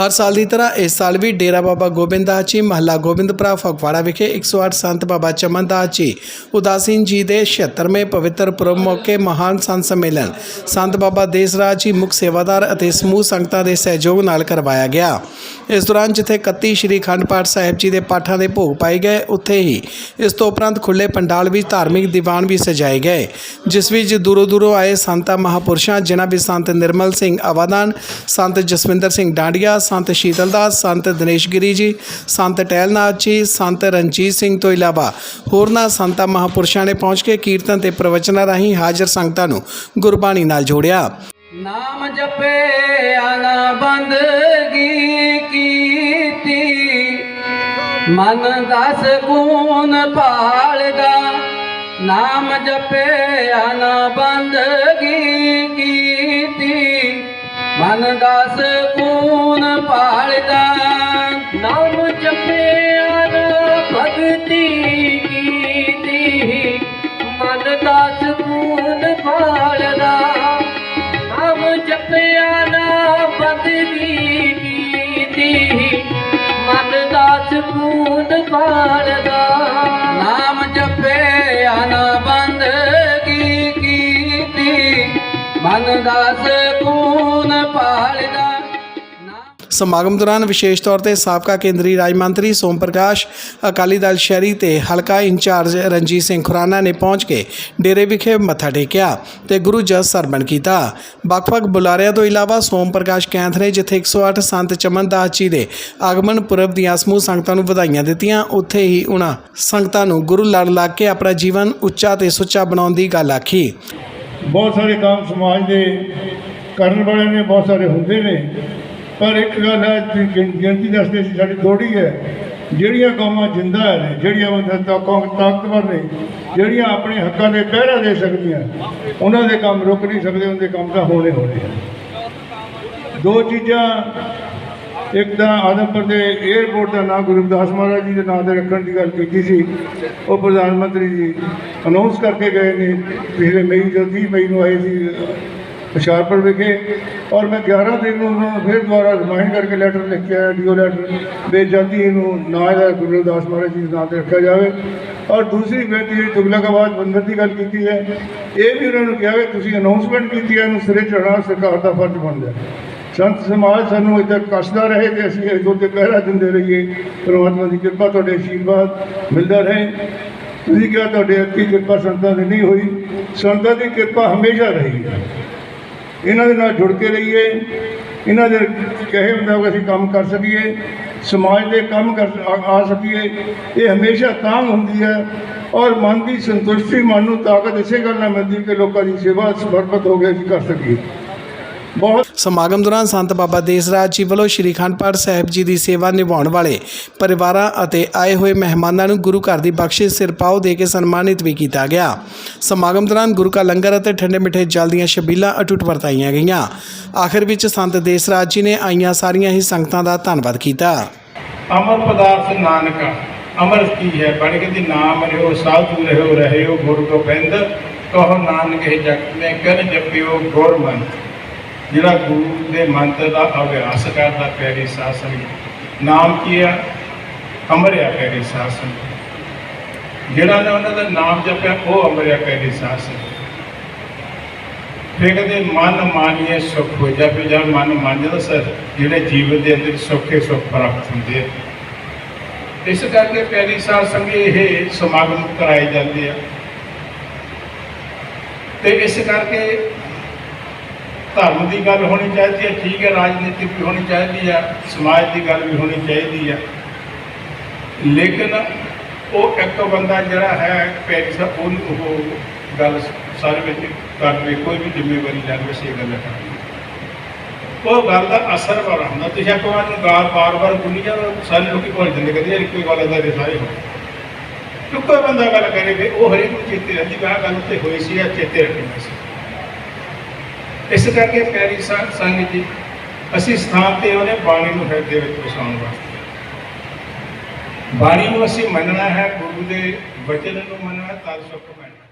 ਹਰ ਸਾਲ ਦੀ ਤਰ੍ਹਾਂ ਇਸ ਸਾਲ ਵੀ ਡੇਰਾ ਬਾਬਾ ਗੋਬਿੰਦਦਾਸ ਜੀ ਮਹੱਲਾ ਗੋਬਿੰਦਪੁਰਾ ਫਗਵਾੜਾ ਵਿਖੇ 108 ਸੰਤ ਬਾਬਾ ਚਮਨ ਦਾਸ ਜੀ ਉਦਾਸੀਨ ਜੀ ਦੇ 76ਵੇਂ ਪਵਿੱਤਰ ਪੁਰਬ ਮੌਕੇ ਮਹਾਨ ਸੰਤ ਸੰਮੇਲਨ। ਸੰਤ ਬਾਬਾ ਦੇਸਰਾਜ ਜੀ ਮੁੱਖ ਸੇਵਾਦਾਰ ਅਤੇ ਸਮੂਹ ਸੰਗਤਾਂ ਦੇ ਸਹਿਯੋਗ ਨਾਲ ਕਰਵਾਇਆ ਗਿਆ। ਇਸ ਦੌਰਾਨ ਜਿੱਥੇ 31 ਸ਼੍ਰੀ ਅਖੰਡ ਪਾਠ ਸਾਹਿਬ ਜੀ ਦੇ ਪਾਠਾਂ ਦੇ ਭੋਗ ਪਾਏ ਗਏ, ਉੱਥੇ ਹੀ ਇਸ ਤੋਂ ਉਪਰੰਤ ਖੁੱਲੇ ਪੰਡਾਲ ਵਿੱਚ ਧਾਰਮਿਕ ਦੀਵਾਨ ਵੀ ਸਜਾਏ ਗਏ। ਜਿਸ ਵਿੱਚ ਦੂਰੋਂ ਦੂਰੋਂ ਆਏ ਸੰਤਾਂ, ਮਹਾਪੁਰਸ਼ਾਂ, ਜਿਨ੍ਹਾਂ ਵਿੱਚ ਸੰਤ ਨਿਰਮਲ ਸਿੰਘ ਆਵਾਦਾਨ ਸੰਤ ਜਸਵਿੰਦਰ ਸਿੰਘ ਡਾਂਡੀਆ ਸੰਤ ਸ਼ੀਤਲਦਾਸ ਸੰਤ ਦਿਨੇਸ਼ ਗਿਰੀ ਜੀ, ਸੰਤ ਟਹਿਲਨਾਥ ਜੀ, ਸੰਤ ਰਣਜੀਤ ਸਿੰਘ ਤੋਂ ਇਲਾਵਾ ਹੋਰਨਾਂ ਸੰਤਾਂ ਮਹਾਪੁਰਸ਼ਾਂ ਨੇ ਪਹੁੰਚ ਕੇ ਕੀਰਤਨ ਤੇ ਪ੍ਰਵਚਨਾਂ ਰਾਹੀਂ ਹਾਜ਼ਰ ਸੰਗਤਾਂ ਨੂੰ ਗੁਰਬਾਣੀ ਨਾਲ ਜੋੜਿਆ। ਨਾਮ ਜਪੇ ਆਨਾ ਬੰਦਗੀ ਕੀਤੀ। ਮਨ ਦਸ ਗੁਣ ਪਾਲਦਾ ਨਾਮ ਜਪੇ ਆਨਾ ਬੰਦਗੀ ਕੀਤੀ। ਮਨ ਦਸ ਗੁਣ ਪਾਲਦਾ ਨਾਮ ਜਪੇ ਨਾ ਭਗਤੀ ਕੀਤੀ। ਮਨ ਦਸ ਗੁਣ ਪਾਲਦਾ ਨਾਮ ਜਪਿਆ ਨਾ ਬੰਦਗੀ ਕੀਤੀ। ਮਨ ਦਾਸ ਕੂਨ ਪਾਲਦਾ ਨਾਮ ਜਪਿਆ ਨਾ ਬੰਦਗੀ ਕੀਤੀ। ਮਨ ਦਾਸ ਕੂਨ ਪਾਲਦਾ ਸਮਾਗਮ ਦੌਰਾਨ ਵਿਸ਼ੇਸ਼ ਤੌਰ ਤੇ ਸਾਬਕਾ ਕੇਂਦਰੀ ਰਾਜ ਮੰਤਰੀ ਸੋਮ ਪ੍ਰਕਾਸ਼ ਅਕਾਲੀ ਦਲ ਸ਼ਹਿਰੀ ਤੇ ਹਲਕਾ ਇੰਚਾਰਜ ਰਣਜੀਤ ਸਿੰਘ ਖੁਰਾਨਾ ਨੇ ਪਹੁੰਚ ਕੇ ਡੇਰੇ ਵਿਖੇ ਮੱਥਾ ਟੇਕਿਆ ਤੇ ਗੁਰੂ ਜਸ ਸਰਵਣ ਕੀਤਾ। ਵੱਖ-ਵੱਖ ਬੁਲਾਰਿਆਂ ਤੋਂ ਇਲਾਵਾ ਸੋਮ ਪ੍ਰਕਾਸ਼ ਕੈਂਥ ਨੇ ਜਿੱਥੇ 108 ਸੰਤ ਚਮਨ ਦਾਸ ਜੀ ਦੇ ਆਗਮਨ ਪੁਰਬ ਦੀਆਂ ਸਮੂਹ ਸੰਗਤਾਂ ਨੂੰ ਵਧਾਈਆਂ ਦਿੱਤੀਆਂ ਉੱਥੇ ਹੀ ਉਹਨਾਂ ਸੰਗਤਾਂ ਨੂੰ ਗੁਰੂ ਲੜ ਲੱਗ ਕੇ ਆਪਣਾ ਜੀਵਨ ਉੱਚਾ ਤੇ ਸੁੱਚਾ ਬਣਾਉਣ ਦੀ ਗੱਲ ਆਖੀ। ਬਹੁਤ ਸਾਰੇ ਕੰਮ ਸਮਾਜ ਦੇ ਕਰਨ ਵਾਲੇ ਨੇ ਬਹੁਤ ਸਾਰੇ ਹੁੰਦੇ ਨੇ। ਪਰ ਇੱਕ ਗੱਲ ਹੈ ਗਿਣਤੀ ਦੱਸਦੇ ਸੀ, ਸਾਡੀ ਥੋੜੀ ਹੈ। ਜਿਹੜੀਆਂ ਕੌਮਾਂ ਜਿੰਦਾ ਨੇ, ਜਿਹੜੀਆਂ ਬੰਦਾ ਕੌਮ ਤਾਕਤਵਰ ਨੇ, ਜਿਹੜੀਆਂ ਆਪਣੇ ਹੱਕਾਂ ਦੇ ਪਹਿਰਾ ਦੇ ਸਕਦੀਆਂ, ਉਹਨਾਂ ਦੇ ਕੰਮ ਰੁਕ ਨਹੀਂ ਸਕਦੇ ਉਹਨਾਂ ਦੇ ਕੰਮ ਤਾਂ ਹੋਣੇ ਹੋਣੇ ਦੋ ਚੀਜ਼ਾਂ, ਇੱਕ ਤਾਂ ਆਦਮਪੁਰ ਦੇ 에ਅਰਪੋਰਟ ਦਾ ਨਾਮ ਗੁਰੂ ਰਵਿਦਾਸ ਮਹਾਰਾਜ ਜੀ ਦੇ ਨਾਮ ਤੇ ਰੱਖਣ ਦੀ ਗੱਲ ਕੀਤੀ ਸੀ। ਉਹ ਪ੍ਰਧਾਨ ਮੰਤਰੀ ਜੀ ਅਨਾਉਂਸ ਕਰਕੇ ਗਏ ਨੇ, ਪਿਛਲੇ ਮਈ ਜੋ 30 ਮਈ ਨੂੰ ਆਏ ਸੀ। ਹੁਸ਼ਿਆਰਪੁਰ ਵਿਖੇ ਔਰ ਮੈਂ 11 ਦਿਨ ਨੂੰ ਉਹਨਾਂ ਨੂੰ ਫਿਰ ਦੁਬਾਰਾ ਰਿਮਾਈਂਡ ਕਰਕੇ ਲੈਟਰ ਲਿਖ ਕੇ ਆਇਆ ਡੀਓ ਲੈਟਰ ਵੀ ਜਲਦੀ ਇਹਨੂੰ ਨਾਂ ਦਾ ਗੁਰੂ ਰਵਿਦਾਸ ਮਹਾਰਾਜ ਜੀ ਦੇ ਨਾਂ ਤੇ ਰੱਖਿਆ ਜਾਵੇ। ਔਰ ਦੂਸਰੀ ਬੇਨਤੀ ਜਿਹੜੀ ਤੁਗਲਕਾਬਾਦ ਬੰਦਰ ਦੀ ਗੱਲ ਕੀਤੀ ਹੈ। ਇਹ ਵੀ ਉਹਨਾਂ ਨੂੰ ਕਿਹਾ ਵੀ ਤੁਸੀਂ ਅਨਾਉਂਸਮੈਂਟ ਕੀਤੀ ਹੈ, ਇਹਨੂੰ ਸਿਰੇ ਚੜਾਉਣਾ ਸਰਕਾਰ ਦਾ ਫਰਜ਼ ਬਣਦਾ ਸੰਤ ਸਮਾਜ ਸਾਨੂੰ ਇੱਥੇ ਕੱਸਦਾ ਰਹੇ ਤੇ ਅਸੀਂ ਇਸ 'ਤੇ ਪਹਿਰਾ ਦਿੰਦੇ ਰਹੀਏ। ਪਰਮਾਤਮਾ ਦੀ ਕਿਰਪਾ ਤੁਹਾਡੇ ਆਸ਼ੀਰਵਾਦ ਮਿਲਦਾ ਰਹੇ। ਤੁਸੀਂ ਕਿਹਾ ਤੁਹਾਡੇ ਅੱਕੀ ਕਿਰਪਾ ਸੰਤਾਂ ਦੀ ਨਹੀਂ ਹੋਈ। ਸੰਤਾਂ ਦੀ ਕਿਰਪਾ ਹਮੇਸ਼ਾ ਰਹੀ ਹੈ। ਇਹਨਾਂ ਦੇ ਨਾਲ ਜੁੜ ਕੇ ਰਹੀਏ, ਇਹਨਾਂ ਦੇ ਕਹੇ ਮੁਤਾਬਕ ਅਸੀਂ ਕੰਮ ਕਰ ਸਕੀਏ, ਸਮਾਜ ਦੇ ਕੰਮ ਕਰ ਆ- ਸਕੀਏ, ਇਹ ਹਮੇਸ਼ਾ ਤਾਂ ਹੁੰਦੀ ਹੈ ਔਰ ਮਨ ਦੀ ਸੰਤੁਸ਼ਟੀ, ਮਨ ਨੂੰ ਤਾਕਤ ਇਸੇ ਗੱਲ ਨਾਲ ਮਿਲਦੀ ਕਿ ਲੋਕਾਂ ਦੀ ਸੇਵਾ ਸਮਰਪਿਤ ਹੋ ਕੇ ਅਸੀਂ ਕਰ ਸਕੀਏ। ਬਹੁਤ ਸਮਾਗਮ ਦੌਰਾਨ ਸੰਤ ਬਾਬਾ ਦੇਸ ਰਾਜ ਜੀ ਵੱਲੋਂ ਸ਼੍ਰੀ ਅਖੰਡ ਪਾਠ ਸਾਹਿਬ ਜੀ ਦੀ ਸੇਵਾ ਨਿਭਾਉਣ ਵਾਲੇ ਪਰਿਵਾਰਾਂ ਅਤੇ ਆਏ ਹੋਏ ਮਹਿਮਾਨਾਂ ਨੂੰ ਗੁਰੂ ਘਰ ਦੀ ਬਖਸ਼ਿਸ਼ ਸਿਰਪਾਓ ਦੇ ਕੇ ਸਨਮਾਨਿਤ ਵੀ ਕੀਤਾ ਗਿਆ। ਸਮਾਗਮ ਦੌਰਾਨ ਗੁਰੂ ਕਾ ਲੰਗਰ ਅਤੇ ਠੰਡੇ ਮਿੱਠੇ ਜਲ ਦੀਆਂ ਛਬੀਲਾਂ ਅਟੁੱਟ ਵਰਤਾਈਆਂ ਗਈਆਂ। ਆਖਿਰ ਵਿੱਚ ਸੰਤ ਦੇਸ ਰਾਜ ਜੀ ਨੇ ਆਈਆਂ ਸਾਰੀਆਂ ਹੀ ਸੰਗਤਾਂ ਦਾ ਧੰਨਵਾਦ ਕੀਤਾ। ਅਮਰ ਪਦਾਰਥ ਨਾਨਕ, ਅਮਰ ਕੀ ਹੈ? ਬਣ ਕੇ ਦੀ ਨਾਮ ਰਿਓ, ਸਾਧੂ ਰਹਿਓ ਰਹਿਓ ਗੁਰੂ ਗੋਬਿੰਦ, ਕਹੋ ਨਾਨਕ ਹੈ ਜਗਤ ਨੇ ਕਰ ਜਪਿਓ ਗੁਰ ਜਿਹੜਾ ਗੁਰੂ ਦੇ ਮੰਤਰ ਦਾ ਅਭਿਆਸ ਕਰਦਾ ਪਿਆਰੀ ਸਾਸਨ ਨਾਮ ਕੀ ਆ? ਅਮਰਿਆ ਪਿਆਰੀ ਸਾਸਨ ਜਿਹੜਾ ਨੇ ਉਹਨਾਂ ਦਾ ਨਾਮ ਜਪਿਆ, ਉਹ ਅਮਰਿਆ ਪਿਆਰੀ ਸਾਸਨ ਫਿਰ ਕਹਿੰਦੇ, ਮਨ ਮਾਨੀਏ ਸੁਖ ਹੋ ਜਾਵੇ ਜਦ ਮਨ ਮੰਨ ਜਾਂਦਾ ਸਰ, ਜਿਹੜੇ ਜੀਵਨ ਦੇ ਅੰਦਰ ਸੁੱਖੇ ਸੁੱਖ ਪ੍ਰਾਪਤ ਹੁੰਦੇ ਆ। ਇਸ ਕਰਕੇ ਪਿਆਰੀ ਸਾਧ ਇਹ ਸਮਾਗਮ ਕਰਾਏ ਜਾਂਦੇ ਆ। ਤੇ ਇਸ ਕਰਕੇ ਧਰਮ ਦੀ ਗੱਲ ਹੋਣੀ ਚਾਹੀਦੀ ਹੈ, ਠੀਕ ਹੈ, ਰਾਜਨੀਤੀ ਵੀ ਹੋਣੀ ਚਾਹੀਦੀ ਆ ਸਮਾਜ ਦੀ ਗੱਲ ਵੀ ਹੋਣੀ ਚਾਹੀਦੀ ਆ ਲੇਕਿਨ ਉਹ ਇੱਕ ਬੰਦਾ ਜਿਹੜਾ ਹੈ ਪਿਆਰੀ ਸਾਹਿਬ ਉਹਨੂੰ ਉਹ ਗੱਲ ਸਾਰੇ ਵਿੱਚ ਕਰਵੇ ਕੋਈ ਵੀ ਜ਼ਿੰਮੇਵਾਰੀ ਲੈਵੇ ਸੇ ਗੱਲ ਕਰਨੀ ਉਹ ਗੱਲ ਦਾ ਅਸਰ ਬੜਾ ਹੁੰਦਾ। ਤੁਸੀਂ ਇੱਕ ਨੂੰ ਗਾਲ ਬਾਰ-ਬਾਰ ਗੁੰਨੀ ਜਾਓ ਸਾਰੇ ਲੋਕੀ ਭੁੱਲ ਜਾਂਦੇ, ਕਹਿੰਦੇ ਯਾਰ ਕੋਈ ਗੱਲ ਦਾ ਸਾਰੇ ਹੋ ਕੋਈ ਬੰਦਾ ਗੱਲ ਕਰੇ ਵੀ ਉਹ ਹਰੇਕ ਨੂੰ ਚੇਤੇ ਰਹਿੰਦੀ ਵੀ ਆਹ ਗੱਲ ਉੱਤੇ ਹੋਈ ਸੀ ਜਾਂ ਚੇਤੇ ਰੱਖਣੀ ਸੀ। ਇਸ ਕਰਕੇ ਪਿਆਰੀ ਸੰ- ਸੰਗਤ ਜੀ, ਅਸੀਂ ਸਥਾਨ ਤੇ ਉਹਨੇ ਬਾਣੀ ਨੂੰ ਹਿਰਦੇ ਵਿੱਚ ਵਸਾਉਣ ਵਾਸਤੇ। ਬਾਣੀ ਨੂੰ ਅਸੀਂ ਮੰਨਣਾ ਹੈ, ਗੁਰੂ ਦੇ ਵਚਨ ਨੂੰ ਮੰਨਣਾ ਹੈ ਤਦ ਮੰਨਣਾ